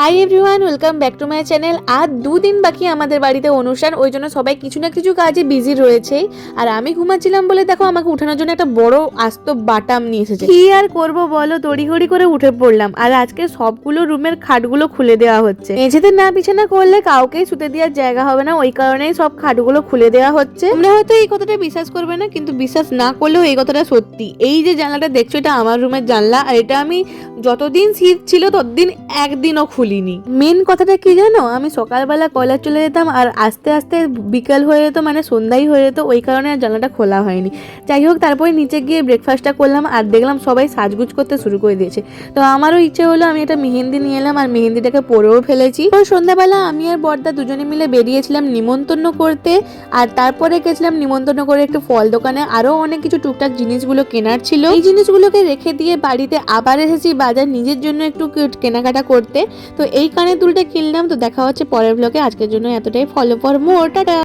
Hi everyone welcome back to my channel আর দুদিন বাকি আমাদের বাড়িতে অনুষ্ঠান ওই জন্য সবাই কিছু না কিছু কাজে বিজি রয়েছে। আর আমি ঘুমাচ্ছিলাম বলে দেখো আমাকে উঠানোর জন্য একটা বড় আস্ত বাটাম নিয়ে এসেছে। কি আর করব বলো তড়িঘড়ি করে উঠে পড়লাম। আর আজকে সবগুলো রুমের খাটগুলো খুলে দেওয়া হচ্ছে। মেঝেতে না বিছানা করলে কাউকেই শুতে দেওয়ার জায়গা হবে না ওই কারণেই সব খাটগুলো খুলে দেওয়া হচ্ছে। তোমরা হয়তো এই কথাটা বিশ্বাস করবে না কিন্তু বিশ্বাস না করলেও এই কথাটা সত্যি। এই যে জানলাটা দেখছ এটা আমার রুমের জানলা আর এটা আমি যতদিন শীত ছিল, ততদিন একদিনও খুলিনি। মেন কথাটা কি জানো? আমি সকালবেলা কয়লা চলে যেতাম আর আস্তে আস্তে বিকাল হয়ে যেত মানে সন্ধ্যাই হয়ে যেত, ওই কারণে আর জানলাটা খোলা হয়নি। যাই হোক, তারপরে নিচে গিয়ে ব্রেকফাস্টটা করলাম আর দেখলাম সবাই সাজগুজ করতে শুরু করে দিয়েছে। তো আমারও ইচ্ছে হলো, আমি একটা মেহেন্দি নিয়ে এলাম আর মেহেন্দিটাকে পরেও ফেলেছি। তো সন্ধ্যাবেলা আমি আর বর্দা দুজনে মিলে বেরিয়েছিলাম নিমন্ত্রণ করতে আর তারপরে গেছিলাম নিমন্ত্রণ করে একটু ফল দোকানে। আরও অনেক কিছু টুকটাক জিনিসগুলো কেনার ছিল। এই জিনিসগুলোকে রেখে দিয়ে বাড়িতে আবার এসেছি বাজার নিজের জন্য একটু কেনাকাটা করতে। তো এই কানের দুলটা কিনলাম, তো দেখা হচ্ছে পরের ব্লগে আজকের জন্য এতটাই। Follow for more tata!